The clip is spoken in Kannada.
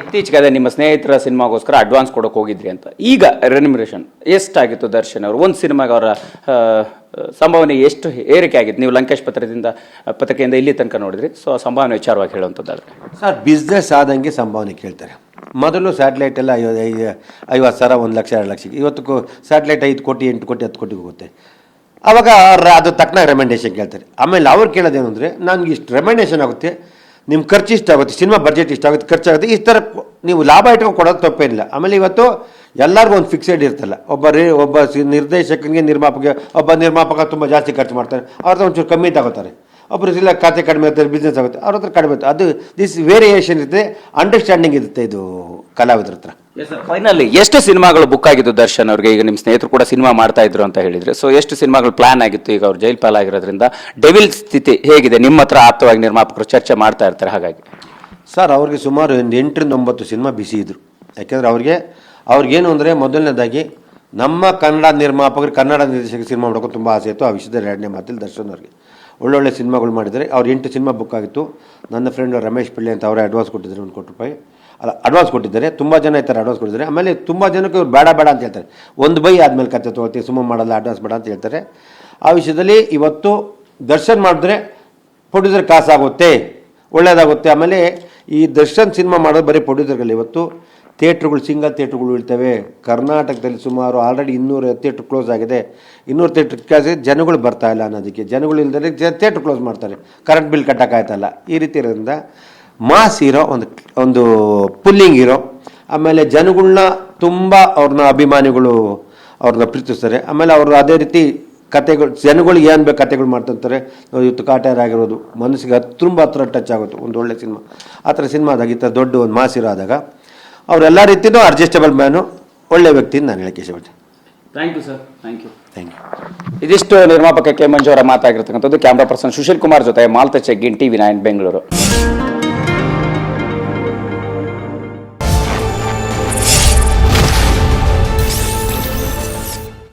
ಇತ್ತೀಚೆಗೆ ಅದೇ ನಿಮ್ಮ ಸ್ನೇಹಿತರ ಸಿನಿಮಾಗೋಸ್ಕರ ಅಡ್ವಾನ್ಸ್ ಕೊಡೋಕೆ ಹೋಗಿದ್ರಿ ಅಂತ. ಈಗ ರೆನ್ಯುಮರೇಷನ್ ಎಷ್ಟಾಗಿತ್ತು ದರ್ಶನ್ ಅವರು? ಒಂದು ಸಿನಿಮಾಗೆ ಅವರ ಸಂಭಾವನೆ ಎಷ್ಟು ಏರಿಕೆ ಆಗಿತ್ತು? ನೀವು ಲಂಕೇಶ್ ಪತ್ರದಿಂದ, ಪತ್ರಿಕೆಯಿಂದ ಇಲ್ಲಿ ತನಕ ನೋಡಿದ್ರಿ? ಸೊ ಆ ಸಂಭಾವನೆ ವಿಚಾರವಾಗಿ ಹೇಳುವಂಥದ್ದಾದ್ರೆ ಸರ್ ಬಿಸ್ನೆಸ್ ಆದಂಗೆ ಸಂಭಾವನೆ ಕೇಳ್ತಾರೆ. ಮೊದಲು ಸ್ಯಾಟಲೈಟ್ ಎಲ್ಲ ಐದು ಐವತ್ತು ಸಾವಿರ, ಒಂದು ಲಕ್ಷ, ಎರಡು ಲಕ್ಷಕ್ಕೆ. ಇವತ್ತು ಸ್ಯಾಟಲೈಟ್ ಐದು ಕೋಟಿ, ಎಂಟು ಕೋಟಿ, ಹತ್ತು ಕೋಟಿ ಹೋಗುತ್ತೆ. ಆವಾಗ ಅವ್ರು, ಅದು ತಕ್ಕನಾಗ ರೆಮೆಂಡೇಷನ್ ಕೇಳ್ತಾರೆ. ಆಮೇಲೆ ಅವ್ರು ಕೇಳೋದೇನು ಅಂದರೆ ನನಗೆ ಇಷ್ಟು ರೆಮೆಂಡೇಷನ್ ಆಗುತ್ತೆ. ನಿಮ್ಮ ಖರ್ಚು ಇಷ್ಟ ಆಗುತ್ತೆ, ಸಿನಿಮಾ ಬಜೆಟ್ ಇಷ್ಟ ಆಗುತ್ತೆ ಖರ್ಚಾಗುತ್ತೆ ಈ ಥರ ನೀವು ಲಾಭ ಇಟ್ಕೊಂಡು ಕೊಡೋದು ತಪ್ಪೇನಿಲ್ಲ. ಆಮೇಲೆ ಇವತ್ತು ಎಲ್ಲರಿಗೂ ಒಂದು ಫಿಕ್ಸೆಡ್ ಇರ್ತಲ್ಲ ಒಬ್ಬ ರೇ ಒಬ್ಬ ನಿರ್ದೇಶಕನಿಗೆ ನಿರ್ಮಾಪಕ ಒಬ್ಬ ನಿರ್ಮಾಪಕ ತುಂಬ ಜಾಸ್ತಿ ಖರ್ಚು ಮಾಡ್ತಾರೆ. ಅವ್ರ ಹತ್ರ ಒಂಚೂರು ಕಮ್ಮಿ ತಗೋತಾರೆ. ಒಬ್ಬರು ಇಲ್ಲ, ಖಾತೆ ಕಡಿಮೆ ಇರ್ತಾರೆ ಬಿಸ್ನೆಸ್ ಆಗುತ್ತೆ, ಅವ್ರ ಹತ್ರ ಕಡಿಮೆ ಅದು ದಿಸ್ ವೇರಿಯೇಷನ್ ಇರುತ್ತೆ ಅಂಡರ್ಸ್ಟ್ಯಾಂಡಿಂಗ್ ಇರುತ್ತೆ ಇದು. ಕಲಾವಿದ್ರ ಹತ್ರ. ಫೈನಲ್ ಎಷ್ಟು ಸಿನಿಮಾಗಳು ಬುಕ್ ಆಗಿದ್ದು ದರ್ಶನ್ ಅವ್ರಿಗೆ? ಈಗ ನಿಮ್ಮ ಸ್ನೇಹಿತರು ಕೂಡ ಸಿನಿಮಾ ಮಾಡ್ತಾ ಇದ್ರು ಅಂತ ಹೇಳಿದ್ರೆ. ಸೊ ಎಷ್ಟು ಸಿನಿಮಾಗಳು ಪ್ಲಾನ್ ಆಗಿತ್ತು? ಈಗ ಅವ್ರು ಜೈಲ್ ಪಾಲಾಗಿರೋದ್ರಿಂದ ಡೆವಿಲ್ ಸ್ಥಿತಿ ಹೇಗಿದೆ? ನಿಮ್ಮ ಹತ್ರ ಆಪ್ತವಾಗಿ ನಿರ್ಮಾಪಕರು ಚರ್ಚೆ ಮಾಡ್ತಾ ಇರ್ತಾರೆ ಹಾಗಾಗಿ. ಸರ್ ಅವ್ರಿಗೆ ಸುಮಾರು ಒಂದು ಎಂಟರಿಂದ ಒಂಬತ್ತು ಸಿನಿಮಾ ಬಿಸಿ ಇದ್ರು. ಯಾಕೆಂದರೆ ಅವ್ರಿಗೆ ಅವ್ರಿಗೇನು ಅಂದರೆ ಮೊದಲನೇದಾಗಿ ನಮ್ಮ ಕನ್ನಡ ನಿರ್ಮಾಪಕರು ಕನ್ನಡ ನಿರ್ದೇಶಕ ಸಿನಿಮಾ ಮಾಡೋಕ್ಕೂ ತುಂಬ ಆಸೆ ಇತ್ತು. ಆ ವಿಷಯದಲ್ಲಿ ಎರಡನೇ ಮಾತಿಲ್ಲ ದರ್ಶನ್ ಅವ್ರಿಗೆ. ಒಳ್ಳೊಳ್ಳೆ ಸಿನಿಮಾಗಳು ಮಾಡಿದ್ದಾರೆ. ಅವ್ರು ಎಂಟು ಸಿನಿಮಾ ಬುಕ್ ಆಗಿತ್ತು. ನನ್ನ ಫ್ರೆಂಡ್ ರಮೇಶ್ ಪಿಳ್ಳೆ ಅಂತ ಅವರೇ ಅಡ್ವಾನ್ಸ್ ಕೊಟ್ಟಿದ್ದಾರೆ, ಒಂದು ಕೋಟಿ ರೂಪಾಯಿ. ಅಲ್ಲ ಅಡ್ವಾನ್ಸ್ ಕೊಟ್ಟಿದ್ದಾರೆ. ತುಂಬ ಜನ ಇರ್ತಾರೆ ಅಡ್ವಾನ್ಸ್ ಕೊಟ್ಟಿದ್ದಾರೆ. ಆಮೇಲೆ ತುಂಬ ಜನಕ್ಕೆ ಇವ್ರು ಬೇಡ ಬೇಡ ಅಂತ ಹೇಳ್ತಾರೆ. ಒಂದು ಬೈ ಆದಮೇಲೆ ಕತೆ ತೊಗೊಳ್ತೀವಿ ಸುಮ್ಮ ಮಾಡಲ್ಲ ಅಡ್ವಾನ್ಸ್ ಬೇಡ ಅಂತ ಹೇಳ್ತಾರೆ. ಆ ವಿಷಯದಲ್ಲಿ ಇವತ್ತು ದರ್ಶನ್ ಮಾಡಿದ್ರೆ ಪ್ರೊಡ್ಯೂಸರ್ ಕಾಸಾಗುತ್ತೆ ಒಳ್ಳೆಯದಾಗುತ್ತೆ ಆಮೇಲೆ ಈ ದರ್ಶನ್ ಸಿನಿಮಾ ಮಾಡೋದು ಬರೀ ಪ್ರೊಡ್ಯೂಸರ್ಗಳು ಇವತ್ತು ಥಿಯೇಟ್ರುಗಳು, ಸಿಂಗಲ್ ಥಿಯೇಟ್ರುಗಳು ಇರ್ತವೆ. ಕರ್ನಾಟಕದಲ್ಲಿ ಸುಮಾರು ಆಲ್ರೆಡಿ ಇನ್ನೂರು ಥಿಯೇಟ್ರ್ ಕ್ಲೋಸ್ ಆಗಿದೆ. ಇನ್ನೂರು ಥಿಯೇಟ್ರ್ ಕ್ಲಾಸ್ ಜನಗಳು ಬರ್ತಾ ಇಲ್ಲ ಅನ್ನೋದಕ್ಕೆ. ಜನಗಳು ಇಲ್ದರೆ ಥಿಯೇಟ್ರ್ ಕ್ಲೋಸ್ ಮಾಡ್ತಾರೆ. ಕರೆಂಟ್ ಬಿಲ್ ಕಟ್ಟೋಕ್ಕಾಯ್ತಲ್ಲ ಈ ರೀತಿ ಇರೋದ್ರಿಂದ ಮಾಸ್ ಇರೋ ಒಂದು ಒಂದು ಪುಲ್ಲಿಂಗ್ ಇರೋ ಆಮೇಲೆ ಜನಗಳನ್ನ ತುಂಬ ಅವ್ರನ್ನ ಅಭಿಮಾನಿಗಳು ಅವ್ರನ್ನ ಪ್ರೀತಿಸ್ತಾರೆ. ಆಮೇಲೆ ಅವರು ಅದೇ ರೀತಿ ಕತೆಗಳು ಜನಗಳಿಗೆ ಏನು ಬೇಕು ಕತೆಗಳು ಮಾಡ್ತಿರ್ತಾರೆ. ಇವತ್ತು ಕಾಟ್ಯಾರ ಆಗಿರೋದು. ಮನಸ್ಸಿಗೆ ಹತ್ರ ತುಂಬ ಹತ್ರ ಟಚ್ ಆಗುತ್ತೆ. ಒಂದು ಒಳ್ಳೆ ಸಿನಿಮಾ. ಆ ಥರ ಸಿನಿಮಾದಾಗ ಈ ಥರ ದೊಡ್ಡ ಒಂದು ಮಾಸಿರೋ ಆದಾಗ ಅವರೆಲ್ಲ ರೀತಿಯೂ ಅಡ್ಜಸ್ಟಬಲ್ ಮ್ಯಾನು ಒಳ್ಳೆ ವ್ಯಕ್ತಿ ಅಂತ ನಾನು ಹೇಳಕ್ಕೆ ಇಷ್ಟಪಡ್ತೀನಿ. Thank you sir thank you thank you ಇದಿಷ್ಟು ನಿರ್ಮಾಪಕ ಕೆ ಮಂಜು ಅವರ ಮಾತಾಗಿರ್ತಕ್ಕಂಥದ್ದು ಕ್ಯಾಮ್ರಾ ಪರ್ಸನ್ ಸುಶೀಲ್ ಕುಮಾರ್ ಜೊತೆ ಮಾಲ್ತ ಚೆಗ್ಗಿನ್ ಟಿವಿ ನೈನ್ ಬೆಂಗಳೂರು.